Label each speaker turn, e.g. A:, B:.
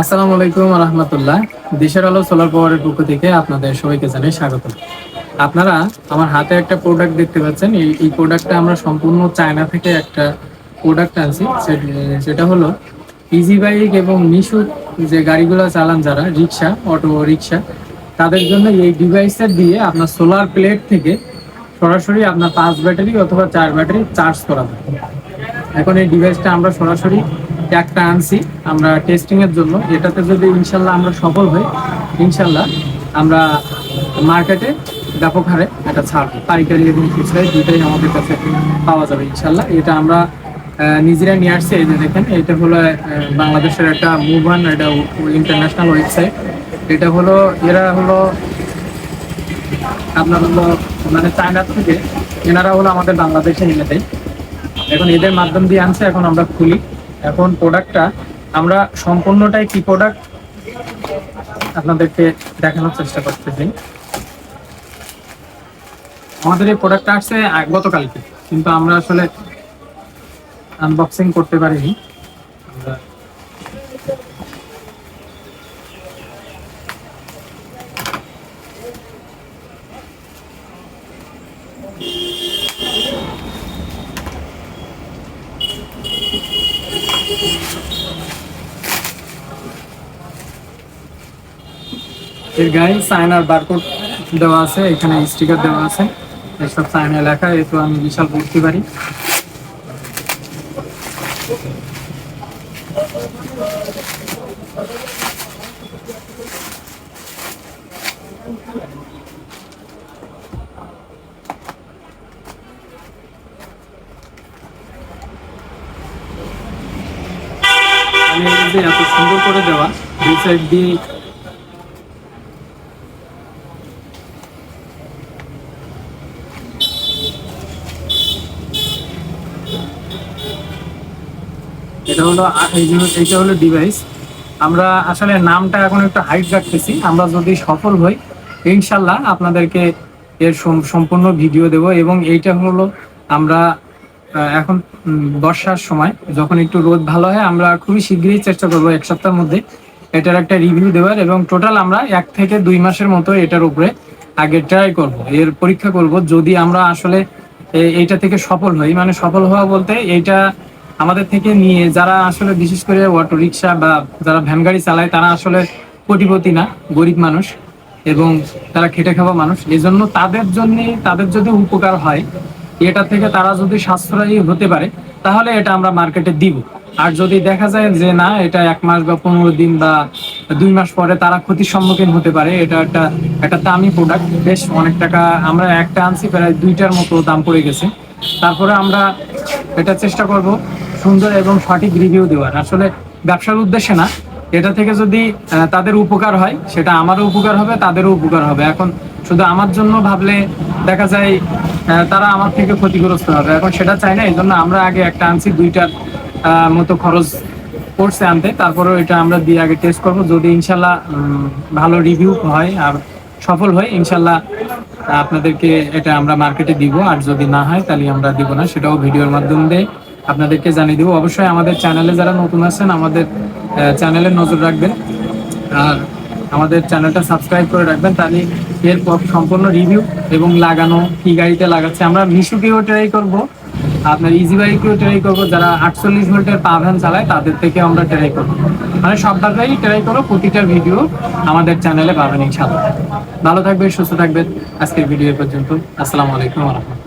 A: আসসালামু আলাইকুম রহমতুল্লাহ। দেশের আলো সোলার পাওয়ারের পক্ষ থেকে আপনাদের সবাইকে জানাই স্বাগত আপনারা আমার হাতে একটা প্রোডাক্ট দেখতে পাচ্ছেন। এই প্রোডাক্টটা আমরা সম্পূর্ণ চায়না থেকে একটা প্রোডাক্ট আনছি। সেটা হলো ইজি বাইক এবং মিশু যে গাড়িগুলো চালান যারা, রিক্সা, অটো রিক্সা, তাদের জন্য এই ডিভাইসটা দিয়ে আপনার সোলার প্লেট থেকে সরাসরি আপনার পাঁচ ব্যাটারি অথবা চার ব্যাটারি চার্জ করা যায়। এখন এই ডিভাইসটা আমরা সরাসরি একটা আনছি, আমরা টেস্টিং এর জন্য। এটাতে যদি ইনশাল্লাহ আমরা সফল হই, ইনশাল্লাহ আমরা মার্কেটে ব্যাপক হারে এটা ছাড়বো পাইকারি এবং খুচরাই দুটাই আমাদের কাছে পাওয়া যাবে ইনশাল্লাহ। এটা আমরা নিজেরা নিয়ে আসছি, এই যে দেখেন, এটা হলো বাংলাদেশের একটা মুভান এটা ইন্টারন্যাশনাল ওয়েবসাইট এটা হলো, এরা হলো, আপনার হলো মানে চায়না থেকে, এনারা হলো আমাদের বাংলাদেশে এনে দেয়। এখন এদের মাধ্যম দিয়ে আনছে, এখন আমরা খুলি। এখন প্রোডাক্টটা আমরা সম্পূর্ণটাই কি প্রোডাক্ট আপনাদেরকে দেখানোর চেষ্টা করতেছি। আমাদের এই প্রোডাক্টটা আসছে গতকালকে। কিন্তু আমরা আসলে আনবক্সিং করতে পারিনি। আমরা এর গায়ে চায়নার বারকোড দেওয়া আছে এখানে স্টিকার দেওয়া আছে এসব চায়না লেখা এ তো আমি বিশাল পড়তে পারি মানে এই যে এত সুন্দর করে দেওয়া, দুই সাইড দিয়ে। এটা হলো এইটা হলো ডিভাইস আমরা আসলে নামটা এখন একটু হাইট রাখতেছি। আমরা যদি সফল হই, ইনশাল্লাহ আপনাদেরকে এর সম্পূর্ণ ভিডিও দেব। এবং এইটা হলো, আমরা এখন বর্ষার সময়। যখন একটু রোদ ভালো হয়, আমরা খুবই শীঘ্রই চেষ্টা করব এক সপ্তাহের মধ্যে এটার একটা রিভিউ দেওয়ার এবং টোটাল আমরা এক থেকে দুই মাসের মতো এটার উপরে আগে ট্রাই করব। এর পরীক্ষা করব যদি আমরা আসলে এইটা থেকে সফল হই। মানে সফল হওয়া বলতে এইটা আমাদের থেকে নিয়ে যারা আসলে বিশেষ করে অটো রিক্সা বা যারা ভ্যান গাড়ি চালায়, তারা আসলে কোটিপতি না, গরিব মানুষ এবং তারা খেটে খাওয়া মানুষ। এজন্য তাদের জন্য, তাদের যদি উপকার হয় এটা থেকে তারা যদি সাশ্রয়ী হতে পারে, তাহলে এটা আমরা মার্কেটে দিব। আর যদি দেখা যায় যে না, এটা এক মাস বা পনেরো দিন বা দুই মাস পরে তারা ক্ষতির সম্মুখীন হতে পারে, এটা একটা একটা দামি প্রোডাক্ট বেশ, অনেক টাকা, আমরা একটা আনছি, প্রায় দুইটার মতো দাম পড়ে গেছে। তারপরে আমরা এটা চেষ্টা করব সুন্দর এবং সঠিক রিভিউ দেওয়ার। আসলে ব্যবসার উদ্দেশ্যে না, এটা থেকে যদি তাদের উপকার হয়, সেটা আমারও উপকার হবে, তাদেরও উপকার হবে। এখন শুধু আমার জন্য ভাবলে দেখা যায় তারা আমার থেকে ক্ষতিগ্রস্ত হবে। এখন সেটা চাই না এই জন্য আমরা আগে একটা আনছি, দুইটার মতো খরচ করছে আনতে। তারপরেও এটা আমরা দিয়ে আগে টেস্ট করব। যদি ইনশাল্লাহ ভালো রিভিউ হয় আর সফল হয়, ইনশাল্লাহ, আপনাদেরকে এটা আমরা মার্কেটে দিব। আর যদি না হয়, তাহলে আমরা দিব না। সেটাও ভিডিওর মাধ্যম দিয়ে আপনাদেরকে জানিয়ে দিব। অবশ্যই আমাদের চ্যানেলে যারা নতুন আছেন, আমাদের চ্যানেলে নজর রাখবেন। আর আমাদের চ্যানেলটা সাবস্ক্রাইব করে রাখবেন, তাহলে এর পর সম্পূর্ণ রিভিউ এবং লাগানো কি গাড়িতে লাগাচ্ছে। আমরা মিশুকেও ট্রাই করব, আপনার ইজি বাইকেও ট্রাই করব, যারা আটচল্লিশ ভোল্টের পা ভ্যান চালায়, তাদের থেকে আমরা ট্রাই করব। মানে সব জায়গায় ট্রাই করো, প্রতিটা ভিডিও আমাদের চ্যানেলে পাবেন ইনশাআল্লাহ। ভালো থাকবেন, সুস্থ থাকবেন। আজকের ভিডিও পর্যন্ত, আসসালামু আলাইকুম রহমতুল্লাহ।